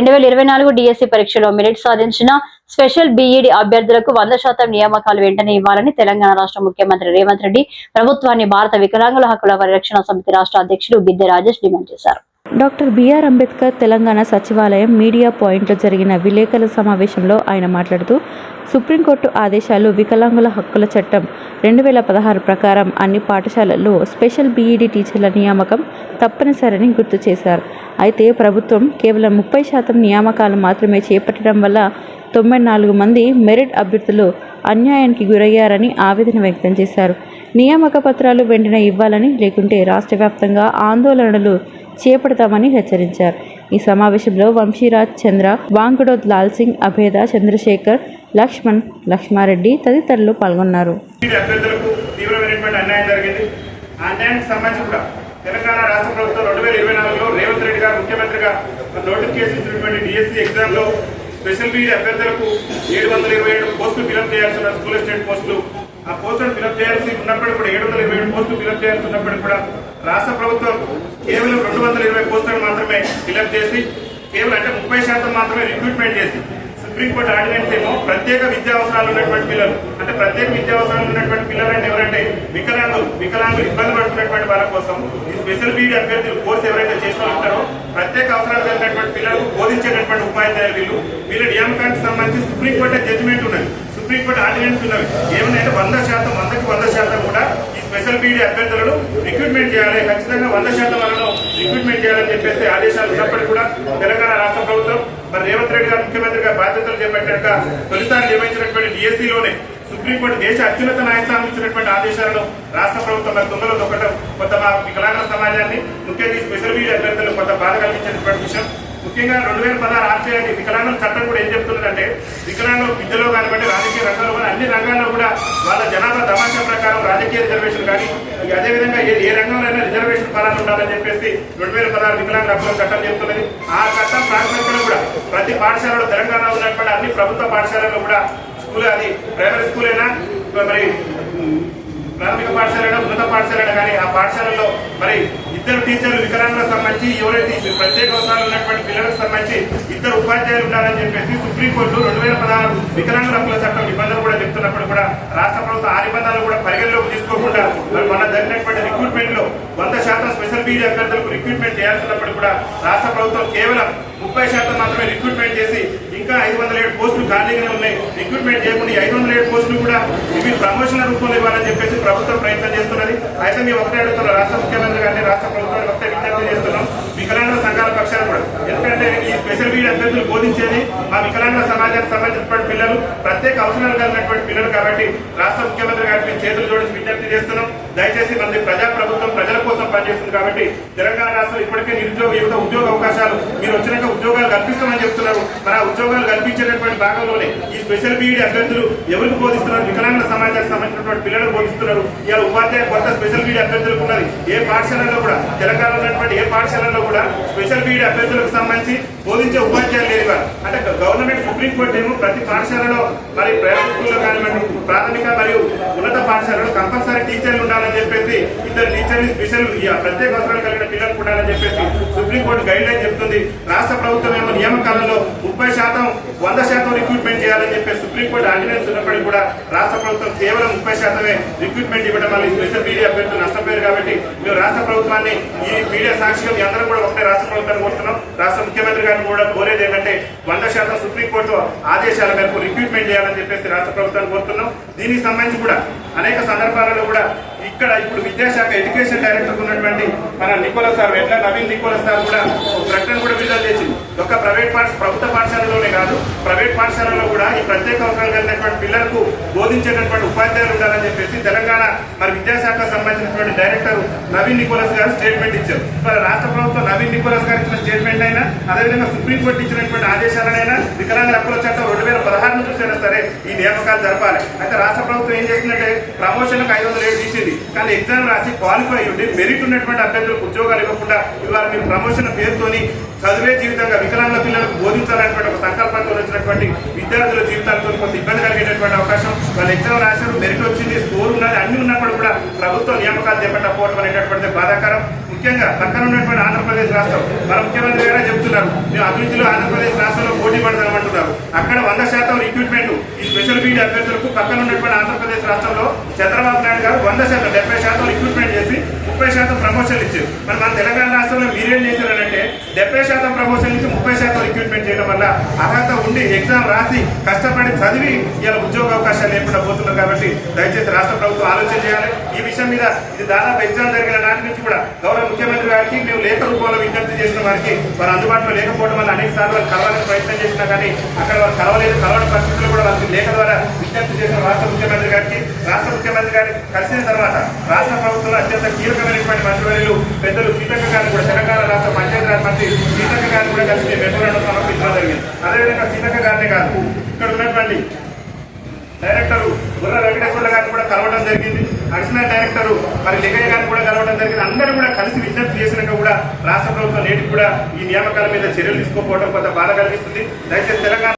రెండు వేల ఇరవై నాలుగు డిఎస్సి పరీక్షలో మెరిట్ సాధించిన స్పెషల్ బీఈడి అభ్యర్థులకు వంద శాతం నియామకాలు వెంటనే ఇవ్వాలని తెలంగాణ రాష్ట్ర ముఖ్యమంత్రి రేవంత్ రెడ్డి ప్రభుత్వాన్ని భారత వికలాంగుల హక్కుల పరిరక్షణ సమితి రాష్ట్ర అధ్యక్షుడు బిద్దె రాజేష్ డిమాండ్ చేశారు. డాక్టర్ బిఆర్ అంబేద్కర్ తెలంగాణ సచివాలయం మీడియా పాయింట్లో జరిగిన విలేకరుల సమావేశంలో ఆయన మాట్లాడుతూ సుప్రీంకోర్టు ఆదేశాలు వికలాంగుల హక్కుల చట్టం రెండు వేల పదహారు ప్రకారం అన్ని పాఠశాలల్లో స్పెషల్ బీఈడీ టీచర్ల నియామకం తప్పనిసరని గుర్తు చేశారు. అయితే ప్రభుత్వం కేవలం ముప్పై శాతం నియామకాలు మాత్రమే చేపట్టడం వల్ల తొంభై నాలుగు మంది మెరిట్ అభ్యర్థులు అన్యాయానికి గురయ్యారని ఆవేదన వ్యక్తం చేశారు. నియామక పత్రాలు వెంటనే ఇవ్వాలని లేకుంటే రాష్ట్ర వ్యాప్తంగా ఆందోళనలు చేపడతామని హెచ్చరించారు. ఈ సమావేశంలో వంశీరాజ్ చంద్ర వాంకుడోత్ లాల్ సింగ్ అభేద చంద్రశేఖర్ లక్ష్మణ్ లక్ష్మారెడ్డి తదితరులు పాల్గొన్నారు. తెలంగాణ రాష్ట్ర ప్రభుత్వం రెండు వేల ఇరవై నాలుగులో రేవంత్ రెడ్డి గారు ముఖ్యమంత్రిగా నోటిఫికేషన్ ఇచ్చినటువంటి డిఎస్సి ఎగ్జామ్లో స్పెషల్ బీఈడి అభ్యర్థులకు ఏడు వందల ఇరవై ఏడు పోస్టులు ఫిలప్ చేయాల్సిన స్కూల్ అసిస్టెంట్ పోస్టులు ఆ పోస్టులను ఫిలప్ చేయాల్సి ఉన్నప్పటికీ కూడా ఏడు వందల ఇరవై ఏడు పోస్టులు ఫిలప్ చేయాల్సి ఉన్నప్పటికీ కూడా రాష్ట్ర ప్రభుత్వం కేవలం రెండు వందల ఇరవై పోస్టులను మాత్రమే ఫిలప్ చేసి కేవలం అంటే ముప్పై శాతం మాత్రమే రిక్రూట్మెంట్ చేసి సుప్రీంకోర్టు ఆర్డినెన్స్ ఏమో ప్రత్యేక విద్యా అవసరాలు ఉన్నటువంటి పిల్లలు అంటే ప్రత్యేక విద్యా అవసరాలు ఉన్నటువంటి పిల్లలు అంటే ఎవరంటే వికలాంగులు వికలాంగులు ఇబ్బంది పడుతున్నటువంటి వాళ్ళ కోసం ఈ స్పెషల్ బీడీ అభ్యర్థులు కోర్సు ఎవరైతే చేస్తూ ఉంటారో ప్రత్యేక అవసరాలు కలిగినటువంటి పిల్లలకు బోధించేటటువంటి ఉపాధ్యాయులు వీళ్ళు. వీళ్ళ నియామకానికి సంబంధించి సుప్రీంకోర్టు జడ్జిమెంట్ ఉన్నది. సుప్రీంకోర్టు ఆర్డినెన్స్ ఉన్నవి. ఏమన్నాయంటే వంద శాతం వందకి వంద శాతం కూడా ఈ స్పెషల్ బీడీ అభ్యర్థులను రిక్రూట్మెంట్ చేయాలి. ఖచ్చితంగా వంద శాతం వాళ్ళను రిక్రూట్మెంట్ చేయాలని చెప్పేసి ఆదేశాలు ఉన్నప్పటికీ కూడా తెలంగాణ రాష్ట్ర ప్రభుత్వం మరి రేవంత్ రెడ్డి గారు ముఖ్యమంత్రిగా బాధ్యతలు చేపట్టాక తొలిసారి నిర్వహించినటువంటి డిఎస్సీలోనే సుప్రీంకోర్టు దేశ అత్యున్నత న్యాయస్థానం ఇచ్చినటువంటి ఆదేశాలను రాష్ట్ర ప్రభుత్వం మరి తొందరలో దొక్కడం కొంత మా వికలాంగ సమాజాన్ని ముఖ్యంగా ఈ స్పెషల్ బీడీ అభ్యర్థులు కొంత బాధ కలిగించినటువంటి విషయం. ముఖ్యంగా రెండు వేల పదహారు ఆర్టీఐ వికలాంగుల చట్టం కూడా ఏం చెప్తున్నదంటే వికలాంగులు విద్యలో కానివ్వండి రాజకీయ రంగంలో కానీ అన్ని రంగాల్లో కూడా వాళ్ళ జనాభా తమాషా ప్రకారం రాజకీయ రిజర్వేషన్ కానీ ఇక అదేవిధంగా ఏ ఏ రంగంలోనైనా రిజర్వేషన్ ఫలాలు ఉండాలని చెప్పేసి రెండు వేల పదహారు వికలాంగుల హక్కుల చట్టం చెప్తున్నది. ఆ చట్టం ప్రాతిపదికన కూడా ప్రతి పాఠశాలలో తెలంగాణలో ఉన్నటువంటి అన్ని ప్రభుత్వ పాఠశాలలో కూడా స్కూల్ అది ప్రైమరీ స్కూల్ అయినా మరి ప్రాథమిక పాఠశాల ఉన్నత పాఠశాల కానీ ఆ పాఠశాలలో మరి ఇద్దరు టీచర్లు వికలాంగులకు సంబంధించి ఎవరైతే ప్రత్యేక అవసరాలు ఉన్నటువంటి పిల్లలకు సంబంధించి ఇద్దరు ఉపాధ్యాయులు ఉండాలని చెప్పేసి సుప్రీంకోర్టు రెండు వేల పదహారు వికలాంగుల హక్కుల చట్టం నిబంధనలు కూడా చెప్తున్నప్పుడు కూడా రాష్ట్ర ప్రభుత్వం ఆ నిబంధనలు కూడా పరిగణలోకి తీసుకోకుండా మరి మన జరిగినటువంటి రిక్రూట్మెంట్లో వంద శాతం స్పెషల్ పీజీ అభ్యర్థులకు రిక్రూట్మెంట్ చేయాల్సినప్పుడు కూడా రాష్ట్ర ప్రభుత్వం కేవలం ముప్పై శాతం మాత్రమే రిక్రూట్మెంట్ చేసి ఇంకా ఐదు వందల ఏడు పోస్టులు ఖాళీగానే ఉన్నాయి. రిక్రూట్మెంట్ చేయకుండా ఐదు వందల ఏడు పోస్టులు కూడా ఇవి ప్రమోషన్ల రూపంలో ఇవ్వాలని చెప్పేసి ప్రభుత్వం ప్రయత్నం చేస్తున్నది. అయితే మేము ఒకటే అడుగుతున్నాం రాష్ట్ర ముఖ్యమంత్రి గారిని రాష్ట్ర ప్రభుత్వానికి ఒకటే విజ్ఞప్తి చేస్తున్నాం. వికలాంగుల సంఘాల పక్షాలు కూడా. ఎందుకంటే ఈ స్పెషల్ బీడ్ అభ్యర్థులు బోధించేది మా వికలాంగుల సమాజానికి సంబంధించినటువంటి పిల్లలు ప్రత్యేక అవసరాలు కలిగినటువంటి పిల్లలు కాబట్టి రాష్ట్ర ముఖ్యమంత్రి గారికి చేతులు జోడించి విజ్ఞప్తి చేస్తున్నాం. దయచేసి మన చేస్తుంది కాబట్టి తెలంగాణ రాష్ట్రం ఇప్పటికే నిరుద్యోగ యువత ఉద్యోగ అవకాశాలు మీరు వచ్చినాక ఉద్యోగాలు కల్పిస్తామని చెప్తున్నారు. మరి ఆ ఉద్యోగాలు కల్పించేటటువంటి భాగంలోనే ఈ స్పెషల్ బీఈడి అభ్యర్థులు ఎవరికి బోధిస్తున్నారు? వికలాంగుల సమాజానికి సంబంధించినటువంటి పిల్లలకు బోధిస్తున్నారు. ఇలా ఉపాధ్యాయ కొత్త స్పెషల్ బీఈడి అభ్యర్థులకు ఉన్నది. ఏ పాఠశాలలో కూడా తెలంగాణలో ఉన్నటువంటి ఏ పాఠశాలలో కూడా స్పెషల్ బీఈడి అభ్యర్థులకు సంబంధించి బోధించే ఉపాధ్యాయులు లేరు అంటే గవర్నమెంట్ సుప్రీంకోర్టు ఏమో ప్రతి పాఠశాలలో మరి ప్రైవేట్ స్కూల్లో కానివ్వండి ప్రాథమిక మరియు ఉన్నత పాఠశాలలో కంపల్సరీ టీచర్లు ఉండాలని చెప్పేసి ఇద్దరు టీచర్లు స్పెషల్ ప్రత్యేక అవసరాలు కలిగిన పిల్లలు ఉండాలని చెప్పేసి సుప్రీంకోర్టు గైడ్ లైన్ చెప్తుంది. రాష్ట్ర ప్రభుత్వం ఏమో నియామకాలలో ముప్పై శాతం వంద శాతం రిక్రూట్మెంట్ చేయాలని చెప్పి సుప్రీంకోర్టు ఆర్డినెన్స్ ఉన్నప్పటికీ కూడా రాష్ట్ర ప్రభుత్వం కేవలం ముప్పై శాతమే రిక్రూట్మెంట్ ఇవ్వడం వల్ల స్పెషల్ మీడియా అభ్యర్థులు నష్టపోయారు కాబట్టి ప్రభుత్వాన్ని ఈ మీడియా సాక్షిగా మీ అందరం కూడా ఒకటే రాష్ట్ర ప్రభుత్వాన్ని కోరుతున్నాం. రాష్ట్ర ముఖ్యమంత్రి గారిని కూడా కోరేది ఏంటంటే వంద శాతం సుప్రీంకోర్టు ఆదేశాల మేరకు రిక్రూట్మెంట్ చేయాలని చెప్పేసి రాష్ట్ర ప్రభుత్వాన్ని కోరుతున్నాం. దీనికి సంబంధించి కూడా అనేక సందర్భాలలో కూడా ఇక్కడ ఇప్పుడు విద్యాశాఖ ఎడ్యుకేషన్ డైరెక్టర్ ఉన్నటువంటి మన నికోలస్ సార్ ఎట్లా నవీన్ నికోలస్ సార్ కూడా ప్రకటన కూడా విడుదల చేసింది. ఒక ప్రైవేట్ పాఠ ప్రభుత్వ పాఠశాలలోనే కాదు ప్రైవేట్ పాఠశాలలో కూడా ఈ ప్రత్యేక అవసరాలు కలిగినటువంటి పిల్లలకు బోధించేటటువంటి ఉపాధ్యాయులు ఉండాలని చెప్పేసి తెలంగాణ మరి విద్యాశాఖ సంబంధించినటువంటి డైరెక్టర్ నవీన్ నికోలస్ గారు స్టేట్మెంట్ ఇచ్చారు. మరి రాష్ట్ర ప్రభుత్వం నవీన్ నికోలస్ గారు ఇచ్చిన స్టేట్మెంట్ అయినా అదేవిధంగా సుప్రీంకోర్టు ఇచ్చినటువంటి ఆదేశాలనైనా వికలాంగుల హక్కుల చట్టం రెండు వేల పదహారు నుంచి చూసినా సరే ఈ నియామకాలు జరపాలి. అయితే రాష్ట్ర ప్రభుత్వం ఏం చేసిందంటే ప్రమోషన్లకు ఐదు వందల ఏడు తీసింది. కానీ ఎగ్జామ్ రాసి క్వాలిఫై ఉండి మెరిట్ ఉన్నటువంటి అభ్యర్థులకు ఉద్యోగాలు ఇవ్వకుండా ఇవాళ మీరు ప్రమోషన్ పేరుతోని చదివే జీవితంగా వికలాంగుల పిల్లలకు బోధించాలనేటువంటి ఒక సంకల్పంతో వచ్చినటువంటి విద్యార్థుల జీవితాలతో కొంత ఇబ్బంది కలిగేటటువంటి అవకాశం వాళ్ళు ఎగ్జామ్ రాశారు మెరిట్ వచ్చింది స్కోర్ ఉన్నది అన్ని ఉన్నప్పుడు కూడా ప్రభుత్వం నియామకాలు చేపట్టకపోవడం అనేటటువంటి బాధాకరం. ముఖ్యంగా పక్కన ఉన్నటువంటి ఆంధ్రప్రదేశ్ రాష్ట్రం మన ముఖ్యమంత్రి గారే చెప్తున్నారు మేము అభివృద్ధిలో ఆంధ్రప్రదేశ్ రాష్ట్రంలో పోటీ పడతామంటున్నారు అక్కడ వంద శాతం రిక్రూట్మెంట్ ఈ స్పెషల్ బీడ్ అభ్యర్థులకు పక్కన ఉన్నటువంటి ఆంధ్రప్రదేశ్ రాష్ట్రంలో చంద్రబాబు నాయుడు గారు వంద శాతం డెబ్బై శాతం రిక్రూట్మెంట్ చేసి ముప్పై శాతం ప్రమోషన్లు ఇచ్చారు. మరి మన తెలంగాణ రాష్ట్రంలో మీరేం చేశారంటే డెబ్బై శాతం ప్రమోషన్ నుంచి ముప్పై శాతం రిక్రూట్మెంట్ చేయడం వల్ల అర్హత ఉండి ఎగ్జామ్ రాసి కష్టపడి చదివి ఇలా ఉద్యోగ అవకాశాలు లేకుండా పోతున్నారు కాబట్టి దయచేసి రాష్ట్ర ప్రభుత్వం ఆలోచన చేయాలి. ఈ విషయం మీద ఇది దాదాపు ఎగ్జామ్ జరిగిన నాటి నుంచి కూడా గౌరవ ముఖ్యమంత్రి గారికి మేము లేఖ రూపంలో విజ్ఞప్తి చేసిన వారికి వారు అందుబాటులో లేకపోవడం వల్ల అనేక సార్లు వాళ్ళు కలవాలని ప్రయత్నం చేసినా కానీ అక్కడ వాళ్ళు కలవలేదు. కలవని పరిస్థితుల్లో కూడా వాళ్ళకి లేఖ ద్వారా విజ్ఞప్తి చేసిన రాష్ట్ర ముఖ్యమంత్రి గారికి రాష్ట్ర ముఖ్యమంత్రి గారికి కలిసిన తర్వాత రాష్ట్ర ప్రభుత్వంలో అత్యంత కీలకమైనటువంటి మంత్రివర్యులు పెద్దలు సీతక్క గారు కూడా తెలంగాణ రాష్ట్ర పంచాయతీరాజ్ మంత్రి సీతక్క గారు కూడా కలిసి మెమోరాండం సమర్పించడం జరిగింది. అదేవిధంగా సీతక్క గారినే కాదు ఇక్కడ ఉన్నటువంటి డైరెక్టర్ గుర్ర వెంకటేశ్వర్ల గారిని కూడా కలవడం జరిగింది. అడిషనల్ డైరెక్టర్ మరి లింగయ్య గారిని కూడా కలవడం జరిగింది. అందరూ కూడా కలిసి విజ్ఞప్తి చేసినాక కూడా రాష్ట్ర ప్రభుత్వం నేటికి కూడా ఈ నియామకాల మీద చర్యలు తీసుకోకపోవడం కొంత బాధ కలిగిస్తుంది. దయచేసి తెలంగాణ